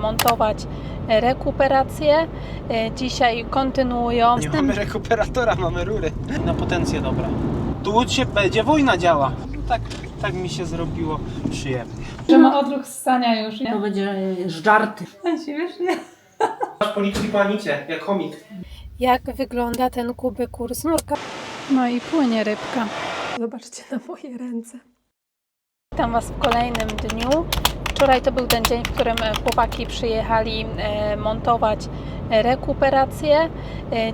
montować rekuperację. E, Dzisiaj kontynuują. Nie mamy rekuperatora, mamy rury. Na potencję dobra. Tu się będzie wojna działa. No tak, tak mi się zrobiło przyjemnie. Że ma odruch ssania już, To będzie żarty. Śmiesznie. Masz po niczym panicie, jak chomik. Jak wygląda ten kubek kurs nurka? No i płynie rybka. Zobaczcie na moje ręce. Witam Was w kolejnym dniu. Wczoraj to był ten dzień, w którym e, chłopaki przyjechali e, montować e, rekuperację.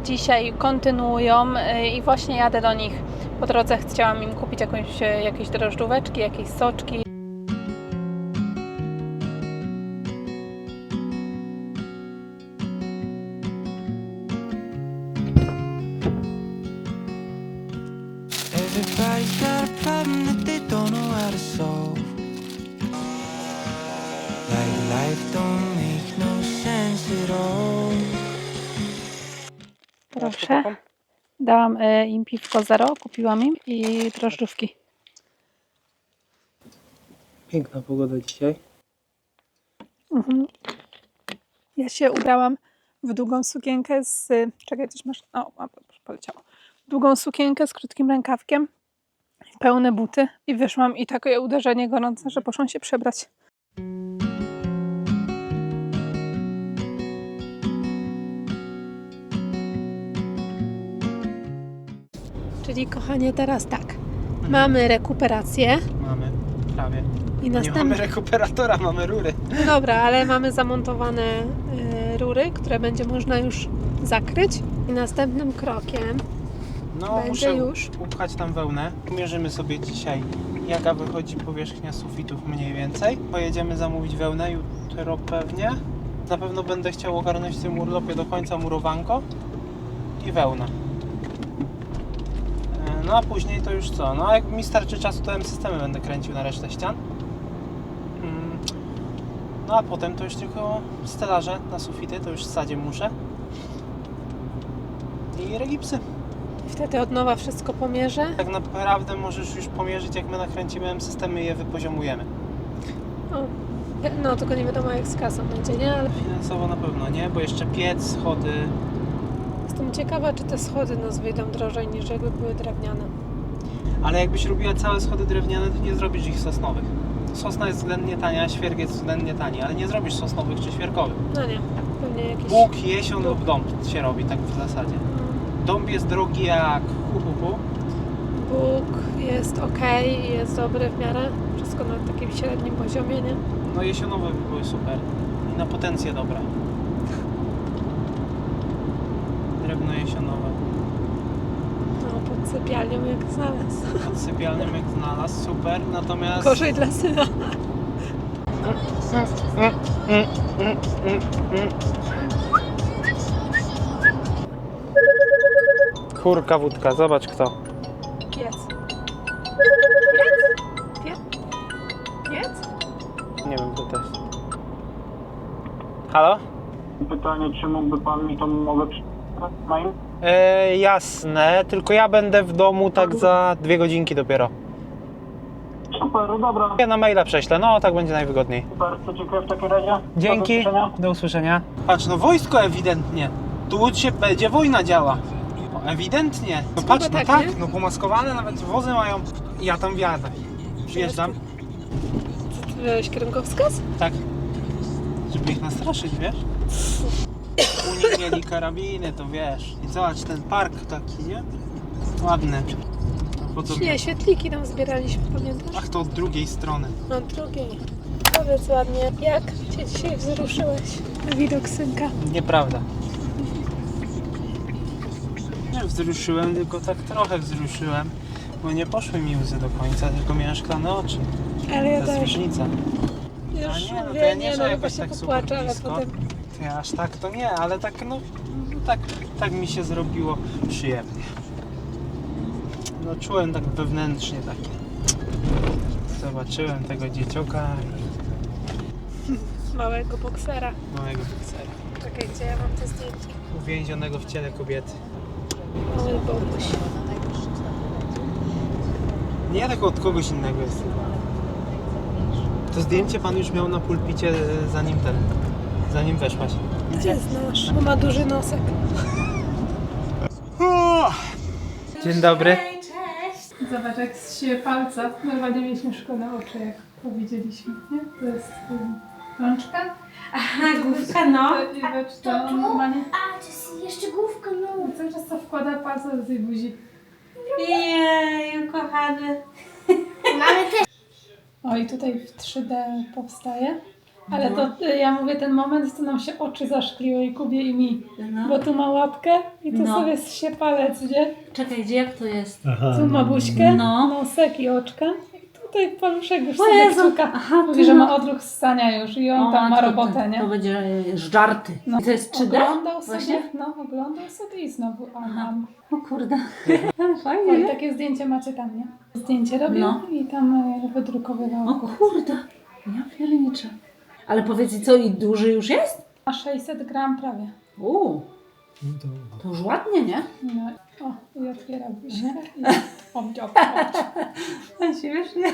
Dzisiaj kontynuują i właśnie jadę do nich. Po drodze chciałam im kupić jakąś, jakieś drożdżóweczki, jakieś soczki. Proszę. Dałam e, im piwko zero, kupiłam im i drożdżówki. Piękna pogoda dzisiaj. Mhm. Ja się ubrałam w długą sukienkę z. Czekaj, coś masz. O, poleciało. Długą sukienkę z krótkim rękawkiem, pełne buty i wyszłam i takie uderzenie gorące, że poszłam się przebrać. Czyli kochanie, teraz tak. Mamy rekuperację Mamy, prawie. i Nie mamy rekuperatora, mamy rury. Dobra, ale mamy zamontowane e, rury, które będzie można już zakryć. I następnym krokiem No, Będzie muszę już. upchać tam wełnę. Mierzymy sobie dzisiaj, jaka wychodzi powierzchnia sufitów mniej więcej. Pojedziemy zamówić wełnę jutro pewnie. Na pewno będę chciał ogarnąć w tym urlopie do końca murowanko i wełnę. No a później to już co? No a jak mi starczy czasu, to M-systemy będę kręcił na resztę ścian. Mm. No a potem to już tylko stelaże na sufity, to już w sadzie muszę. I regipsy. wtedy od nowa wszystko pomierzę. Tak naprawdę możesz już pomierzyć, jak my nakręcimy M-systemy i je wypoziomujemy. O, no tylko nie wiadomo jak z kasą będzie, nie? Ale Finansowo na pewno nie, bo jeszcze piec, schody. Jestem ciekawa, czy te schody nas wyjdą drożej niż jakby były drewniane. Ale jakbyś robiła całe schody drewniane, to nie zrobisz ich sosnowych. Sosna jest względnie tania, świerk jest względnie tani, ale nie zrobisz sosnowych czy świerkowych. No nie, pewnie jakieś... Bóg, jesion lub dąb się robi tak w zasadzie. Dąb jest drogi jak hu, hu, hu. Bóg jest ok, jest dobry w miarę. Wszystko na takim średnim poziomie, nie? No jesionowe by były super. I na potencję dobra. Drewno jesionowe. No, pod sypialnią jak znalazł. Pod sypialnym jak znalazł, super. Natomiast... Gorzej dla syna. Kurka wódka, zobacz kto. Piec. Piec? Piec? Piec? Nie wiem kto to jest. Halo? Pytanie, czy mógłby Pan mi tą umowę im? E, jasne, tylko ja będę w domu tak za dwie godzinki dopiero. Super, no dobra, Ja na maila prześlę, no tak będzie najwygodniej. super, to dziękuję w takim razie. Dzięki, Do zobaczenia. do usłyszenia. Patrz, no wojsko ewidentnie. Tu się będzie wojna działa. No, ewidentnie. No patrz, no tak, tak, nie? no pomaskowane nawet wozy mają. Ja tam wjadę. Przyjeżdżam. Ty Wziąłeś kierunkowskaz? Tak. Żeby ich nastraszyć, wiesz? Nich mieli karabiny, to wiesz. I zobacz, ten park taki, nie? Ładny. A po co Nie, świetliki tam zbieraliśmy, pamiętasz? Ach, to od drugiej strony. Na drugiej. Powiedz ładnie, jak cię dzisiaj wzruszyłeś na widok synka? Nieprawda. Nie wzruszyłem, tylko tak trochę wzruszyłem. Bo nie poszły mi łzy do końca, tylko miałem szklane oczy. Ale To ja jest też. różnica. Już A nie, no to ja nie, że no chyba się tak super popłaczę, ale blisko. potem... Aż tak to nie, ale tak no, no tak, tak mi się zrobiło przyjemnie. No czułem tak wewnętrznie takie. Zobaczyłem tego dziecioka Małego boksera. i małego boksera. Czekaj, gdzie ja mam te zdjęcie? Uwięzionego w ciele kobiety. Mały bobuś. Nie tak od kogoś innego jest. To zdjęcie pan już miał na pulpicie zanim ten zanim weszłaś. Gdzie jest nasz? Bo ma duży nosek. Dzień dobry. Zobacz, jak się palca. Normalnie mieliśmy szklane oczy, jak powiedzieliśmy, nie? To jest um, rączka. Aha, główka, no. To, i zobacz, to normalnie A, to jest jeszcze główka, no. cały czas to wkłada palce do tej buzi. Jeju, kochany. O, i tutaj w 3D powstaje. Ale to y, ja mówię ten moment, to nam się oczy zaszkliły i Kubie i mi. No. Bo tu ma łapkę i tu No. sobie się palec, gdzie? Czekaj, gdzie jak to jest? Tu ma buźkę, No. nosek i oczka. I tutaj paluszek już sobie Jezu. kciuka. Aha, Mówi, tu że ma- odruch ssania już i on O, tam ma to- robotę, nie? To będzie e, żarty. No. I to jest 3D? Oglądał sobie, Właśnie? no oglądał sobie i znowu a mam. O kurde. Fajnie, i nie? takie zdjęcie macie tam, nie? Zdjęcie robił No. i tam e, wydrukowywał. O kurde. Ja pierniczę. Ale powiedz co, i duży już jest? Ma 600 gram prawie. Uuu. To już ładnie, nie? No. O, i otwiera buźkę i obdział, obdział. Śmiesznie.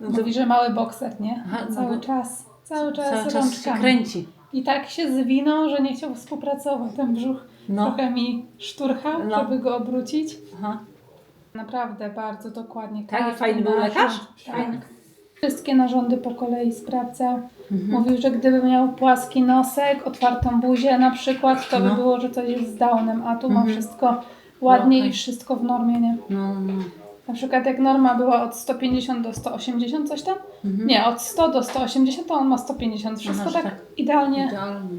No to Mówi, że mały bokser, nie? Aha, no cały czas. Cały czas cały czas się rączkami. kręci. I tak się zwinął, że nie chciał współpracować. Ten brzuch No. trochę mi szturchał, No. żeby go obrócić. Aha. Naprawdę bardzo dokładnie. Tak? I każdy fajny był lekarz? Tak. Fajny. Wszystkie narządy po kolei sprawdzał. Mhm. Mówił, że gdyby miał płaski nosek, otwartą buzię na przykład, to by No. było, że coś jest z downem, a tu ma Mhm. wszystko ładnie No, okej. i wszystko w normie, nie? No, no. Na przykład jak norma była od 150 do 180 coś tam? Mhm. Nie, od 100 do 180 to on ma 150. Wszystko Aha, tak tak. idealnie. Idealnie.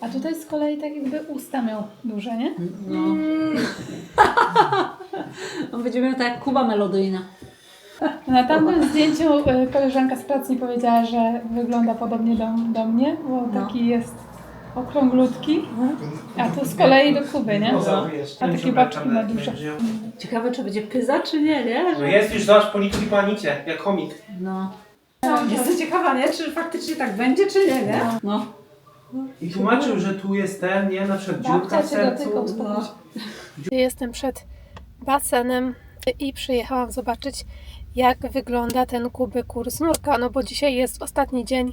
A tutaj z kolei tak jakby usta miał duże, nie? No. On będzie miał tak jak Kuba melodyjna. Na tamtym zdjęciu y, koleżanka z pracy mi powiedziała, że wygląda podobnie do, do mnie, bo No. taki jest okrąglutki. A tu z kolei do Kuby, nie? A takie baczki ma duże. Ciekawe, czy będzie pyza, czy nie, nie? No jest już, zobacz, po nikim panicie, jak chomik. No. Jestem ciekawa, nie? Czy faktycznie tak będzie, czy nie, nie? No. I tłumaczył, że tu jest ten, nie? Na przykład dziurka Babcia w sercu. Jestem przed basenem i przyjechałam zobaczyć, jak wygląda ten kubykurs nurka, no bo dzisiaj jest ostatni dzień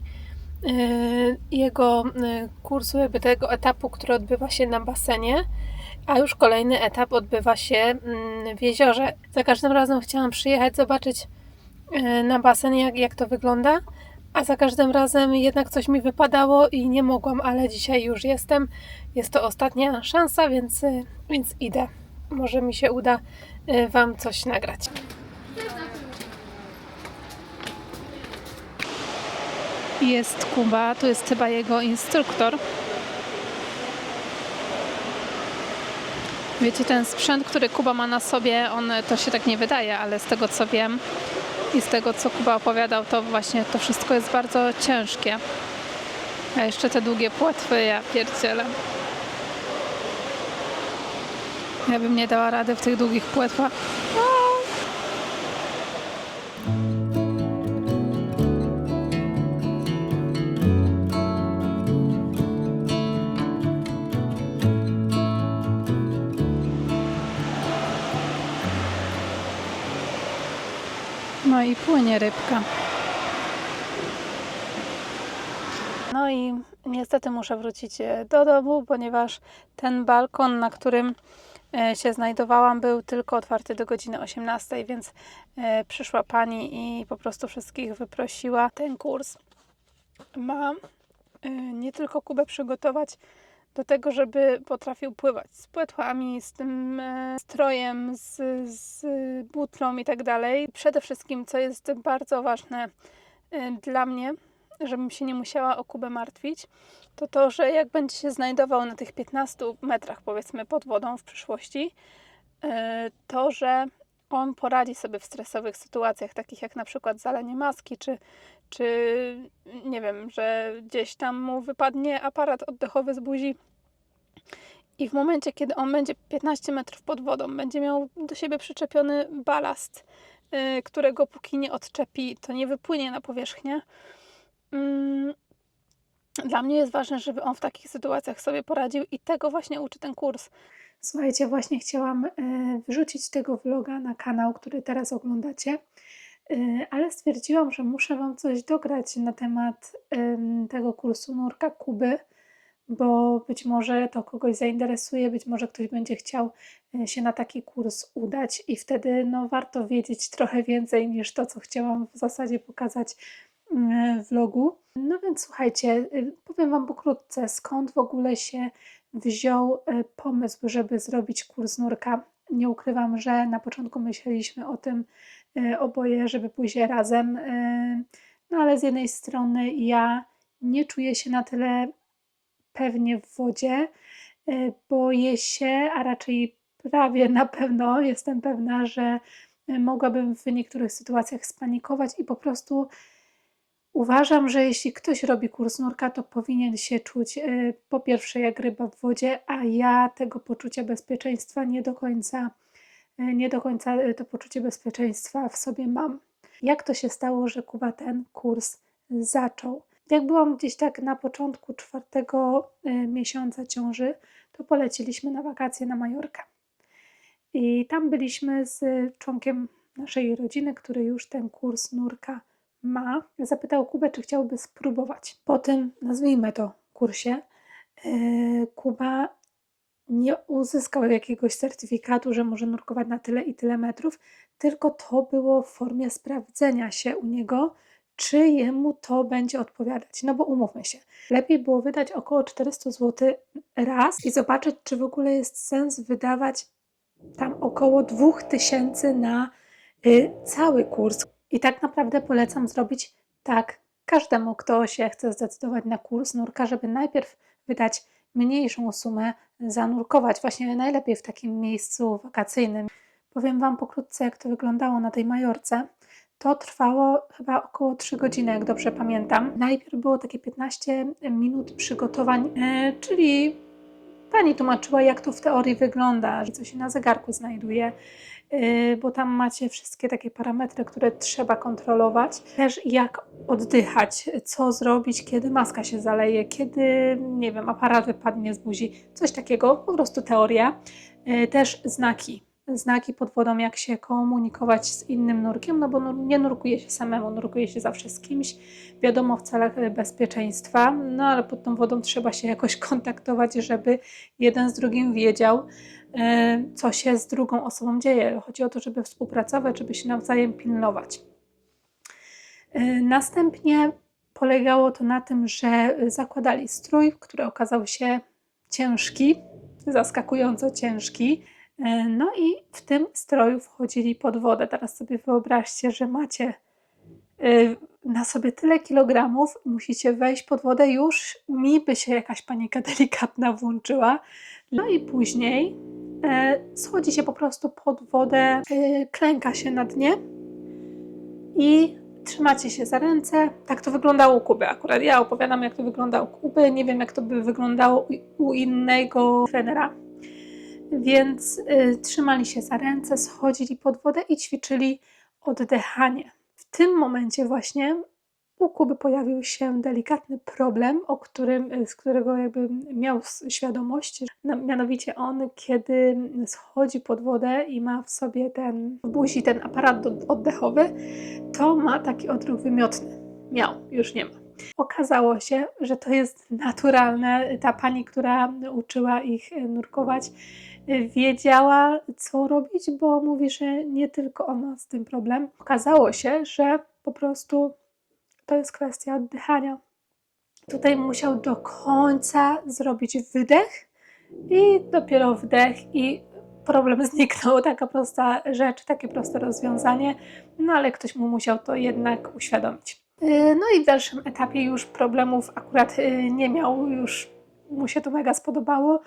yy, jego yy, kursu, jakby tego etapu, który odbywa się na basenie, a już kolejny etap odbywa się mm, w jeziorze. Za każdym razem chciałam przyjechać, zobaczyć yy, na basen, jak, jak to wygląda, a za każdym razem jednak coś mi wypadało i nie mogłam, ale dzisiaj już jestem. Jest to ostatnia szansa, więc, y, więc idę. Może mi się uda y, Wam coś nagrać. Jest Kuba, tu jest chyba jego instruktor. Wiecie, ten sprzęt, który Kuba ma na sobie, on to się tak nie wydaje, ale z tego co wiem i z tego co Kuba opowiadał, to właśnie to wszystko jest bardzo ciężkie. A jeszcze te długie płetwy, ja pierdzielę. Ja bym nie dała rady w tych długich płetwach. Rybka. No i niestety muszę wrócić e, do domu, ponieważ ten balkon, na którym e, się znajdowałam, był tylko otwarty do godziny 18, więc e, przyszła pani i po prostu wszystkich wyprosiła. Ten kurs ma nie tylko Kubę przygotować do tego, żeby potrafił pływać z płetwami, z tym e, strojem, z, z butlą i tak dalej. Przede wszystkim, co jest bardzo ważne e, dla mnie, żebym się nie musiała o Kubę martwić, to to, że jak będzie się znajdował na tych 15 metrach, powiedzmy, pod wodą w przyszłości, e, to, że on poradzi sobie w stresowych sytuacjach, takich jak na przykład zalenie maski, czy, czy nie wiem, że gdzieś tam mu wypadnie aparat oddechowy z buzi. I w momencie, kiedy on będzie 15 metrów pod wodą, będzie miał do siebie przyczepiony balast, y, którego póki nie odczepi, to nie wypłynie na powierzchnię. Mm, Dla mnie jest ważne, żeby on w takich sytuacjach sobie poradził i tego właśnie uczy ten kurs. Słuchajcie, właśnie chciałam e, wrzucić tego vloga na kanał, który teraz oglądacie. Y, ale stwierdziłam, że muszę Wam coś dograć na temat tego kursu nurka Kuby, bo być może to kogoś zainteresuje, być może ktoś będzie chciał y, się na taki kurs udać i wtedy no, warto wiedzieć trochę więcej niż to, co chciałam w zasadzie pokazać y, w vlogu. No więc słuchajcie, y, powiem Wam pokrótce, skąd w ogóle się wziął y, pomysł, żeby zrobić kurs nurka. Nie ukrywam, że na początku myśleliśmy o tym y, oboje, żeby pójść razem, y, no ale z jednej strony ja nie czuję się na tyle pewnie w wodzie, y, boję się, a raczej prawie na pewno jestem pewna, że mogłabym w niektórych sytuacjach spanikować i po prostu Uważam, że jeśli ktoś robi kurs nurka, to powinien się czuć y, po pierwsze jak ryba w wodzie, a ja tego poczucia bezpieczeństwa nie do końca, y, nie do końca y, to poczucie bezpieczeństwa w sobie mam. Jak to się stało, że Kuba ten kurs zaczął? Jak byłam gdzieś tak na początku czwartego miesiąca ciąży, to poleciliśmy na wakacje na Majorkę. I tam byliśmy z członkiem naszej rodziny, który już ten kurs nurka ma, zapytał Kubę, czy chciałby spróbować. Po tym, nazwijmy to, kursie, yy, Kuba nie uzyskał jakiegoś certyfikatu, że może nurkować na tyle i tyle metrów, tylko to było w formie sprawdzenia się u niego, czy jemu to będzie odpowiadać. No bo umówmy się, lepiej było wydać około 400 zł raz i zobaczyć, czy w ogóle jest sens wydawać tam około 2000 na y, cały kurs. I tak naprawdę polecam zrobić tak każdemu, kto się chce zdecydować na kurs nurka, żeby najpierw wydać mniejszą sumę, zanurkować właśnie najlepiej w takim miejscu wakacyjnym. Powiem Wam pokrótce, jak to wyglądało na tej Majorce. To trwało chyba około 3 godziny, jak dobrze pamiętam. Najpierw było takie 15 minut przygotowań, e, czyli pani tłumaczyła, jak to w teorii wygląda, co się na zegarku znajduje, bo tam macie wszystkie takie parametry, które trzeba kontrolować. Też jak oddychać, co zrobić, kiedy maska się zaleje, kiedy, nie wiem, aparat wypadnie z buzi, coś takiego, po prostu teoria. Yy, Też znaki. Znaki pod wodą, jak się komunikować z innym nurkiem, no bo nie nurkuje się samemu, nurkuje się zawsze z kimś, wiadomo, w celach e, bezpieczeństwa, no ale pod tą wodą trzeba się jakoś kontaktować, żeby jeden z drugim wiedział, co się z drugą osobą dzieje. Chodzi o to, żeby współpracować, żeby się nawzajem pilnować. E, Następnie polegało to na tym, że zakładali strój, który okazał się ciężki, zaskakująco ciężki. E, No i w tym stroju wchodzili pod wodę. Teraz sobie wyobraźcie, że macie na sobie tyle kilogramów, musicie wejść pod wodę, już mi by się jakaś panika delikatna włączyła. No i później e, schodzi się po prostu pod wodę, e, klęka się na dnie i trzymacie się za ręce. Tak to wyglądało u Kuby akurat. Ja opowiadam, jak to wygląda u Kuby. Nie wiem, jak to by wyglądało u, innego trenera. Więc y, trzymali się za ręce, schodzili pod wodę i ćwiczyli oddychanie. W tym momencie właśnie u Kuby pojawił się delikatny problem, o którym, y, z którego jakby miał świadomość, mianowicie on, kiedy schodzi pod wodę i ma w sobie ten, w buzi ten aparat oddechowy, to ma taki odruch wymiotny. Miał, już nie ma. Okazało się, że to jest naturalne. Ta pani, która uczyła ich y, nurkować, y, wiedziała, co robić, bo mówi, że nie tylko on ma z tym problem. Okazało się, że po prostu to jest kwestia oddychania. Tutaj musiał do końca zrobić wydech i dopiero wdech i problem zniknął. Taka prosta rzecz, takie proste rozwiązanie, no ale ktoś mu musiał to jednak uświadomić. Yy, No i w dalszym etapie już problemów akurat yy, nie miał, już mu się to mega spodobało.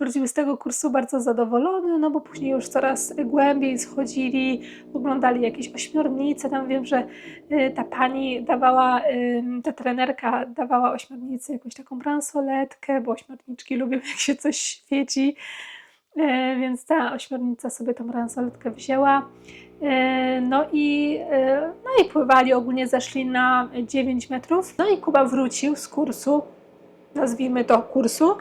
Wrócił z tego kursu bardzo zadowolony, no bo później już coraz głębiej schodzili, oglądali jakieś ośmiornice. Tam wiem, że y, ta pani dawała, ta trenerka dawała ośmiornicy jakąś taką bransoletkę, bo ośmiorniczki lubią jak się coś świeci. E, Więc ta ośmiornica sobie tą bransoletkę wzięła. E, No i, e, no i pływali, ogólnie zeszli na 9 metrów. No i Kuba wrócił z kursu, nazwijmy to kursu,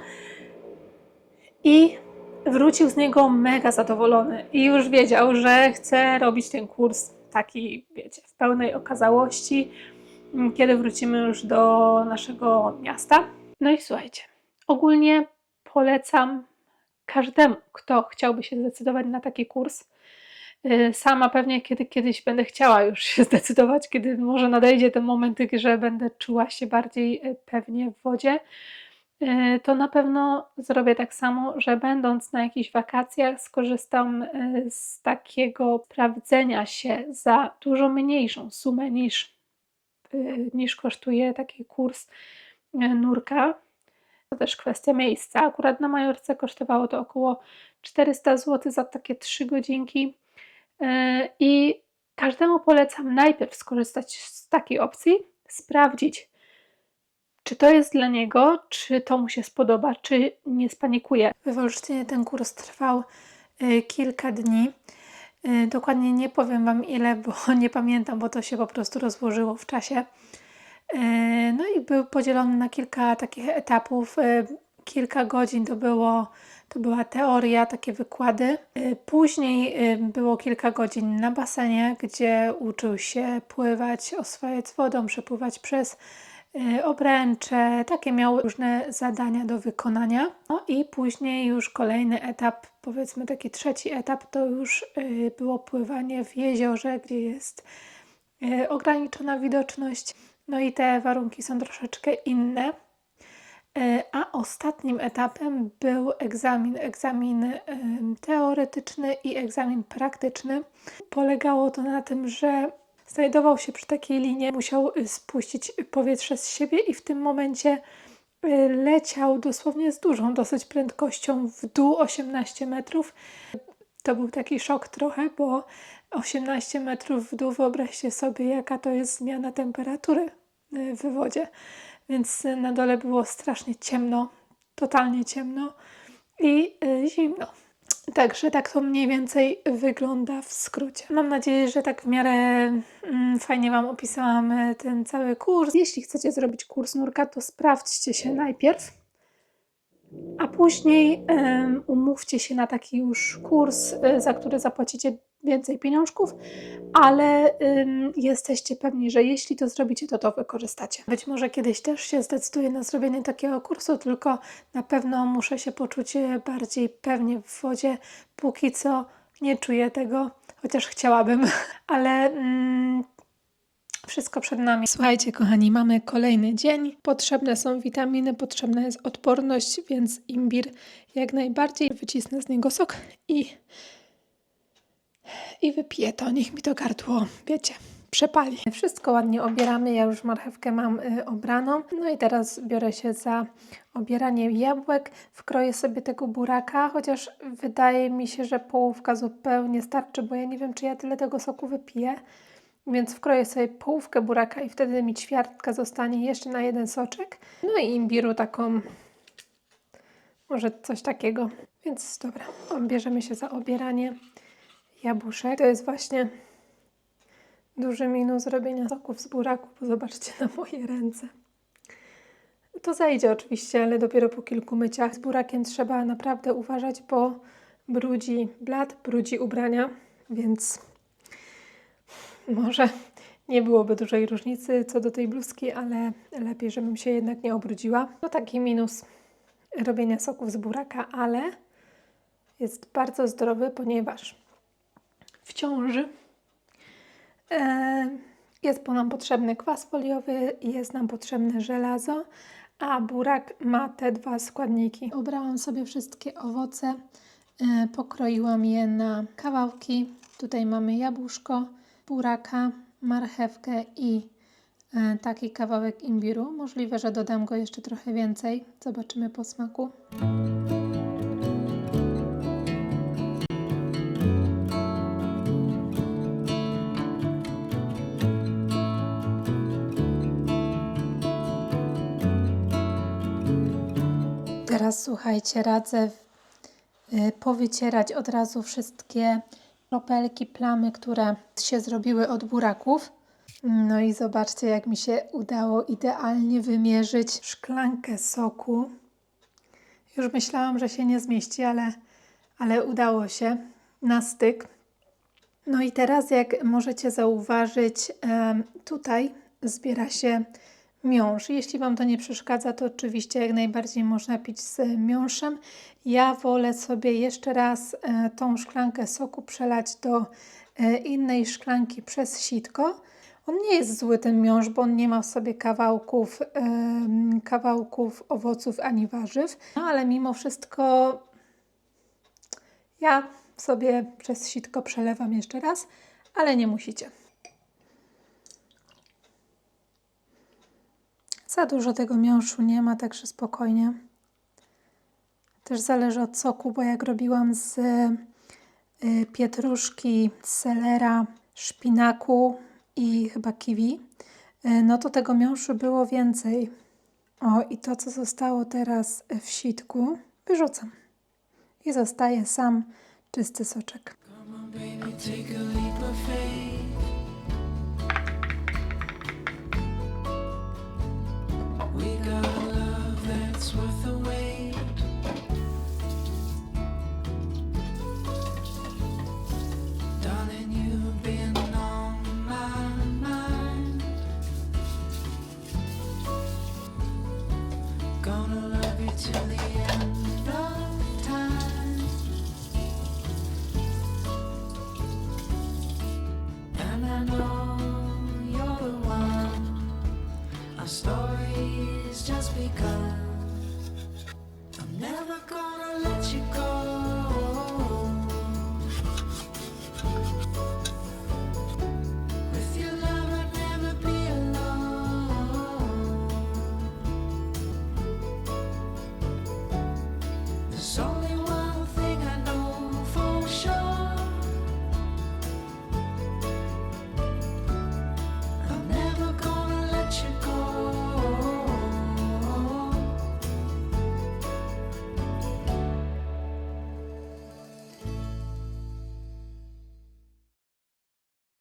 i wrócił z niego mega zadowolony. I już wiedział, że chce robić ten kurs taki, wiecie, w pełnej okazałości, kiedy wrócimy już do naszego miasta. No i słuchajcie, ogólnie polecam każdemu, kto chciałby się zdecydować na taki kurs. Y, Sama pewnie kiedy kiedyś będę chciała już się zdecydować, kiedy może nadejdzie ten moment, że będę czuła się bardziej y, pewnie w wodzie, y, to na pewno zrobię tak samo, że będąc na jakichś wakacjach skorzystam z takiego sprawdzenia się za dużo mniejszą sumę niż, niż kosztuje taki kurs nurka. To też kwestia miejsca. Akurat na Majorce kosztowało to około 400 zł za takie 3 godzinki. Yy, I każdemu polecam najpierw skorzystać z takiej opcji, sprawdzić, czy to jest dla niego, czy to mu się spodoba, czy nie spanikuje. We Wolsztynie ten kurs trwał y, kilka dni. Y, Dokładnie nie powiem Wam ile, bo nie pamiętam, bo to się po prostu rozłożyło w czasie. No i był podzielony na kilka takich etapów. Kilka godzin to, było, to była teoria, takie wykłady. Yy, Później yy, było kilka godzin na basenie, gdzie uczył się pływać, oswajać z wodą, przepływać przez yy, obręcze. Takie miał różne zadania do wykonania. No i później już kolejny etap, powiedzmy taki trzeci etap, to już było pływanie w jeziorze, gdzie jest ograniczona widoczność. No i te warunki są troszeczkę inne. E, A ostatnim etapem był egzamin, egzamin teoretyczny i egzamin praktyczny. Polegało to na tym, że znajdował się przy takiej linie, musiał y, spuścić powietrze z siebie i w tym momencie y, leciał dosłownie z dużą dosyć prędkością w dół 18 metrów. To był taki szok trochę, bo 18 metrów w dół, wyobraźcie sobie, jaka to jest zmiana temperatury y, w wodzie. Więc y, na dole było strasznie ciemno, totalnie ciemno i y, zimno. Także tak to mniej więcej wygląda w skrócie. Mam nadzieję, że tak w miarę mm, fajnie Wam opisałam y, ten cały kurs. Jeśli chcecie zrobić kurs nurka, to sprawdźcie się najpierw, a później umówcie się na taki już kurs, za który zapłacicie więcej pieniążków, ale ym, jesteście pewni, że jeśli to zrobicie, to to wykorzystacie. Być może kiedyś też się zdecyduję na zrobienie takiego kursu, tylko na pewno muszę się poczuć e, bardziej pewnie w wodzie. Póki co nie czuję tego, chociaż chciałabym, ale mm, wszystko przed nami. Słuchajcie, kochani, mamy kolejny dzień. Potrzebne są witaminy, potrzebna jest odporność, więc imbir jak najbardziej. Wycisnę z niego sok i i wypiję to. Niech mi to gardło, wiecie, przepali. Wszystko ładnie obieramy. Ja już marchewkę mam y, obraną. No i teraz biorę się za obieranie jabłek. Wkroję sobie tego buraka, chociaż wydaje mi się, że połówka zupełnie starczy, bo ja nie wiem, czy ja tyle tego soku wypiję. Więc wkroję sobie połówkę buraka i wtedy mi ćwiartka zostanie jeszcze na jeden soczek. No i imbiru taką, może coś takiego. Więc dobra, bierzemy się za obieranie jabłuszek. To jest właśnie duży minus robienia soków z buraku, bo zobaczcie na moje ręce. To zajdzie oczywiście, ale dopiero po kilku myciach. Z burakiem trzeba naprawdę uważać, bo brudzi blat, brudzi ubrania, więc może nie byłoby dużej różnicy co do tej bluzki, ale lepiej, żebym się jednak nie obrudziła. To taki minus robienia soków z buraka, ale jest bardzo zdrowy, ponieważ w ciąży. E, Jest nam potrzebny kwas foliowy, jest nam potrzebne żelazo, a burak ma te dwa składniki. Obrałam sobie wszystkie owoce, e, pokroiłam je na kawałki. Tutaj mamy jabłuszko, buraka, marchewkę i e, taki kawałek imbiru. Możliwe, że dodam go jeszcze trochę więcej. Zobaczymy po smaku. Teraz słuchajcie, radzę y, powycierać od razu wszystkie kropelki, plamy, które się zrobiły od buraków. No i zobaczcie, jak mi się udało idealnie wymierzyć szklankę soku. Już myślałam, że się nie zmieści, ale, ale udało się na styk. No i teraz, jak możecie zauważyć, tutaj zbiera się miąższ. Jeśli Wam to nie przeszkadza, to oczywiście jak najbardziej można pić z miąższem. Ja wolę sobie jeszcze raz e, tą szklankę soku przelać do e, innej szklanki przez sitko. On nie jest zły ten miąższ, bo on nie ma w sobie kawałków, kawałków owoców ani warzyw, no ale mimo wszystko ja sobie przez sitko przelewam jeszcze raz, ale nie musicie. Za dużo tego miąższu nie ma, także spokojnie. Też zależy od soku, bo jak robiłam z y, pietruszki, selera, szpinaku i chyba kiwi, y, no to tego miąższu było więcej. O, i to, co zostało teraz w sitku, wyrzucam. I zostaje sam czysty soczek. Come on, baby, take a leap of faith. Our story's just begun.